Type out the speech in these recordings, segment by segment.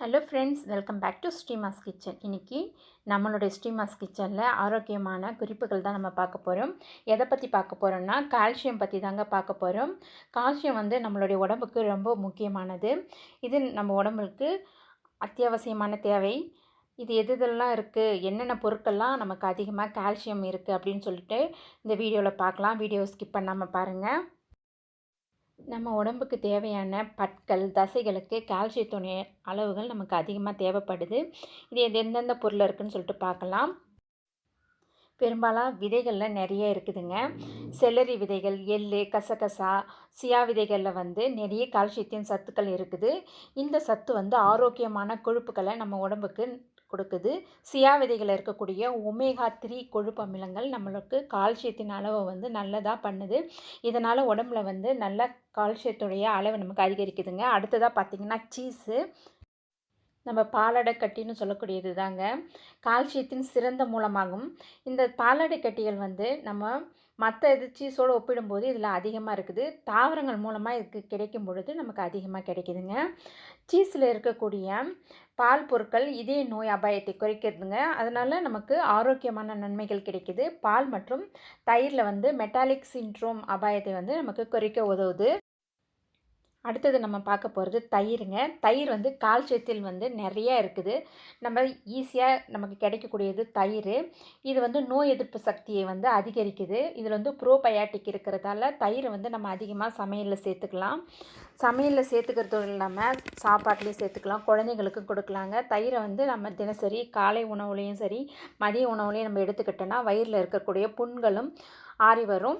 Hello friends welcome back to Srimas kitchen இன்றைக்கி நம்மளுடைய ஸ்ரீமாஸ் கிச்சனில் ஆரோக்கியமான குறிப்புகள் தான் நம்ம பார்க்க போகிறோம் எதை பற்றி பார்க்க போகிறோம்னா கால்சியம் பற்றி தாங்க பார்க்க போகிறோம் கால்சியம் வந்து நம்மளுடைய உடம்புக்கு ரொம்ப முக்கியமானது. இது நம்ம உடம்புக்கு அத்தியாவசியமான தேவை. இது எது எதெல்லாம் இருக்குது என்னென்ன பொருட்கள்லாம் நமக்கு அதிகமாக கால்சியம் இருக்குது அப்படின்னு சொல்லிட்டு இந்த வீடியோவில் பார்க்கலாம். வீடியோ ஸ்கிப் பண்ணாமல் பாருங்கள் நம்ம உடம்புக்கு தேவையான பற்கள் தசைகளுக்கு கால்சியத்துடைய அளவுகள் நமக்கு அதிகமாக தேவைப்படுது. இது எது எந்தெந்த பொருள் இருக்குதுன்னு சொல்லிட்டு பார்க்கலாம். பெரும்பாலும் விதைகளில் நிறைய இருக்குதுங்க. செல்லரி விதைகள் எள் கசகசா சியா விதைகளில் வந்து நிறைய கால்சியத்தின் சத்துக்கள் இருக்குது. இந்த சத்து வந்து ஆரோக்கியமான கொழுப்புகளை நம்ம உடம்புக்கு கொடுக்குது. சியா விதைகளில் இருக்கக்கூடிய ஒமேகா த்ரீ கொழுப்பு அமிலங்கள் நம்மளுக்கு கால்சியத்தின் அளவை வந்து நல்லதாக பண்ணுது. இதனால் உடம்புல வந்து நல்ல கால்சியத்துடைய அளவு நமக்கு அதிகரிக்குதுங்க. அடுத்ததாக பார்த்திங்கன்னா சீஸு. நம்ம பாலடை கட்டின்னு சொல்லக்கூடியது தாங்க. கால்சியத்தின் சிறந்த மூலமாகும். இந்த பாலடை கட்டிகள் வந்து நம்ம மற்ற இது சீஸோடு ஒப்பிடும்போது இதில் அதிகமாக இருக்குது. தாவரங்கள் மூலமாக இதுக்கு கிடைக்கும் பொழுது நமக்கு அதிகமாக கிடைக்குதுங்க. சீஸில் இருக்கக்கூடிய பால் பொருட்கள் இதே நோய் அபாயத்தை குறைக்கிறதுங்க. அதனால் நமக்கு ஆரோக்கியமான நன்மைகள் கிடைக்குது. பால் மற்றும் தயிரில் வந்து மெட்டாலிக் சின்ட்ரோம் அபாயத்தை வந்து நமக்கு குறைக்க உதவுது. அடுத்தது நம்ம பார்க்க போகிறது தயிருங்க. தயிர் வந்து கால்சியத்தில் வந்து நிறைய இருக்குது. நம்ம ஈஸியாக நமக்கு கிடைக்கக்கூடியது தயிர். இது வந்து நோய் எதிர்ப்பு சக்தியை வந்து அதிகரிக்குது. இதில் வந்து ப்ரோபயாட்டிக் இருக்கிறதால தயிரை வந்து நம்ம அதிகமாக சமையலில் சேர்த்துக்கலாம். சமையலில் சேர்த்துக்கிறதும் இல்லாமல் சாப்பாட்லேயும் சேர்த்துக்கலாம். குழந்தைங்களுக்கும் கொடுக்கலாங்க. தயிரை வந்து நம்ம தினசரி காலை உணவுலேயும் சரி மதிய உணவுலேயும் நம்ம எடுத்துக்கிட்டோன்னா வயிறில் இருக்கக்கூடிய புண்களும் ஆறி வரும்.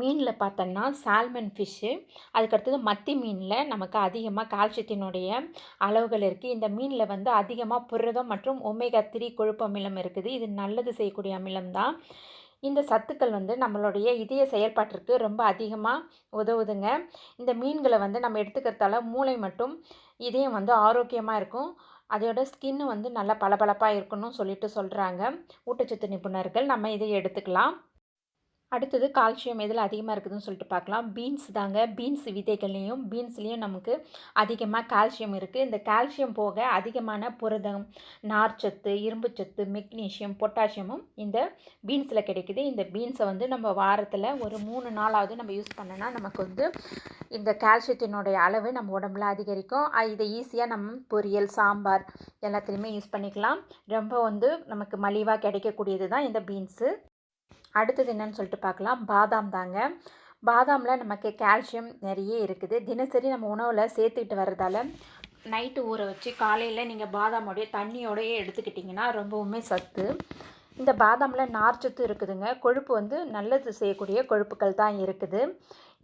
மீனில் பார்த்தோன்னா சால்மன் ஃபிஷ்ஷு அதுக்கடுத்தது மத்தி மீனில் நமக்கு அதிகமாக கால்சியத்தினுடைய அளவுகள் இருக்குது இந்த மீனில் வந்து அதிகமாக புரதம் மற்றும் ஒமேகா த்ரீ கொழுப்பு அமிலம் இருக்குது. இது நல்லது செய்யக்கூடிய அமிலம் தான் இந்த சத்துக்கள் வந்து நம்மளுடைய இதய செயல்பாட்டிற்கு ரொம்ப அதிகமாக உதவுதுங்க. இந்த மீன்களை வந்து நம்ம எடுத்துக்கிறதால மூளை மட்டும் இதயம் வந்து ஆரோக்கியமாக இருக்கும். அதோட ஸ்கின்னு வந்து நல்லா பளபளப்பாக இருக்கணும்னு சொல்லிட்டு சொல்கிறாங்க ஊட்டச்சத்து நிபுணர்கள். நம்ம இதை எடுத்துக்கலாம். அடுத்தது கால்சியம் எதில் அதிகமாக இருக்குதுன்னு சொல்லிட்டு பார்க்கலாம். பீன்ஸ் தாங்க. பீன்ஸ் விதைகள்லேயும் பீன்ஸ்லேயும் நமக்கு அதிகமாக கால்சியம் இருக்குது இந்த கால்சியம் போக அதிகமான புரதம் நார்ச்சத்து இரும்புச்சத்து மெக்னீஷியம் பொட்டாசியமும் இந்த பீன்ஸில் கிடைக்குது. இந்த பீன்ஸை வந்து நம்ம வாரத்தில் ஒரு மூணு நாளாவது நம்ம யூஸ் பண்ணோன்னா நமக்கு வந்து இந்த கால்சியத்தினுடைய அளவு நம்ம உடம்புல அதிகரிக்கும். இதை ஈஸியாக நம்ம பொரியல் சாம்பார் எல்லாத்துலேயுமே யூஸ் பண்ணிக்கலாம். ரொம்ப வந்து நமக்கு மலிவாக கிடைக்கக்கூடியது தான் இந்த பீன்ஸு. அடுத்தது என்னன்னு சொல்லிட்டு பார்க்கலாம். பாதாம் தாங்க. பாதாமில் நமக்கு கால்சியம் நிறைய இருக்குது. தினசரி நம்ம உணவில் சேர்த்துக்கிட்டு வர்றதால நைட்டு ஊற வச்சு காலையில் நீங்கள் பாதாமோடைய தண்ணியோடையே எடுத்துக்கிட்டிங்கன்னா ரொம்பவுமே சத்து. இந்த பாதாமில் நார்ச்சத்து இருக்குதுங்க. கொழுப்பு வந்து நல்லது செய்யக்கூடிய கொழுப்புகள் தான் இருக்குது.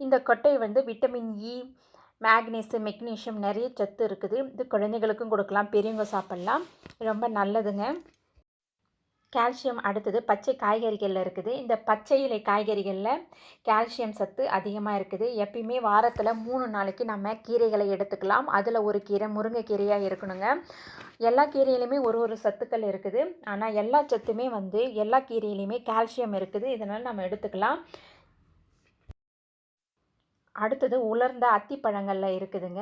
இந்த கொட்டை வந்து விட்டமின் இ மேக்னீஸு மெக்னீஷியம் நிறைய சத்து இருக்குது. இது குழந்தைகளுக்கும் கொடுக்கலாம் பெரியவங்க சாப்பிட்லாம். ரொம்ப நல்லதுங்க. கால்சியம் அடுத்தது பச்சை காய்கறிகளில் இருக்குது. இந்த பச்சை இலை காய்கறிகளில் கால்சியம் சத்து அதிகமாக இருக்குது. எப்பயுமே வாரத்தில் மூணு நாளைக்கு நம்ம கீரைகளை எடுத்துக்கலாம். அதில் ஒரு கீரை முருங்கைக்கீரையாக இருக்கணுங்க. எல்லா கீரையிலையுமே ஒரு ஒரு சத்துக்கள் இருக்குது. ஆனால் எல்லா சத்துமே வந்து எல்லா கீரையிலையுமே கால்சியம் இருக்குது. இதனால் நம்ம எடுத்துக்கலாம். அடுத்தது உலர்ந்த அத்திப்பழங்களில் இருக்குதுங்க.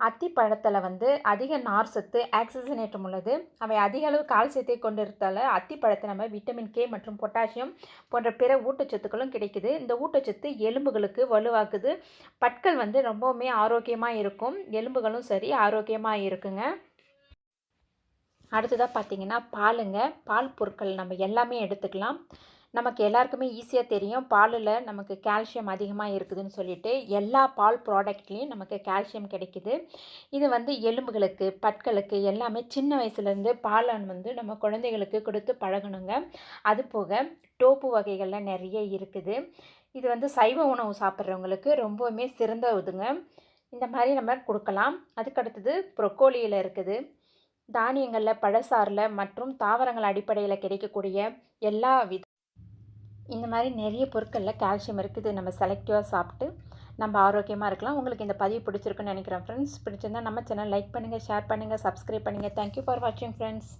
அத்திப்பழத்தில் வந்து அதிக நார் சத்து ஆக்சிஜனேற்றம் உள்ளது. அவை அதிக அளவு கால்சியத்தை கொண்டிருந்தால அத்திப்பழத்தை நம்ம விட்டமின் கே மற்றும் பொட்டாசியம் போன்ற பிற ஊட்டச்சத்துக்களும் கிடைக்குது. இந்த ஊட்டச்சத்து எலும்புகளுக்கு வலுவாக்குது. பற்கள் வந்து ரொம்பவுமே ஆரோக்கியமாக இருக்கும். எலும்புகளும் சரி ஆரோக்கியமாக இருக்குங்க. அடுத்ததாக பார்த்திங்கன்னா பாலுங்க. பால் பொருட்கள் நம்ம எல்லாமே எடுத்துக்கலாம். நமக்கு எல்லாருக்குமே ஈஸியாக தெரியும். பாலில் நமக்கு கால்சியம் அதிகமாக இருக்குதுன்னு சொல்லிட்டு எல்லா பால் ப்ராடக்ட்லேயும் நமக்கு கால்சியம் கிடைக்குது. இது வந்து எலும்புகளுக்கு பற்களுக்கு எல்லாமே சின்ன வயசுலேருந்து பாலன் வந்து நம்ம குழந்தைகளுக்கு கொடுத்து பழகணுங்க. அது போக டோப்பு வகைகளில் நிறைய இருக்குது. இது வந்து சைவ உணவு சாப்பிட்றவங்களுக்கு ரொம்பவுமே சிறந்த இதுங்க. இந்த மாதிரி நம்ம கொடுக்கலாம். அதுக்கடுத்தது ப்ரொக்கோலியில் இருக்குது. தானியங்களில் பழசாரில் மற்றும் தாவரங்கள் அடிப்படையில் கிடைக்கக்கூடிய எல்லா வித இந்த மாதிரி நிறைய பொருட்களில் கால்சியம் இருக்குது. நம்ம செலக்டிவாக சாப்பிட்டு நம்ம ஆரோக்கியமாக இருக்கலாம். உங்களுக்கு இந்த பதிவு பிடிச்சிருக்குன்னு நினைக்கிறேன் ஃப்ரெண்ட்ஸ் பிடிச்சிருந்தால் நம்ம சேனல் லைக் பண்ணுங்கள் ஷேர் பண்ணுங்கள் சப்ஸ்கிரைப் பண்ணுங்கள் தேங்க்யூ ஃபார் வாட்சிங் ஃப்ரெண்ட்ஸ்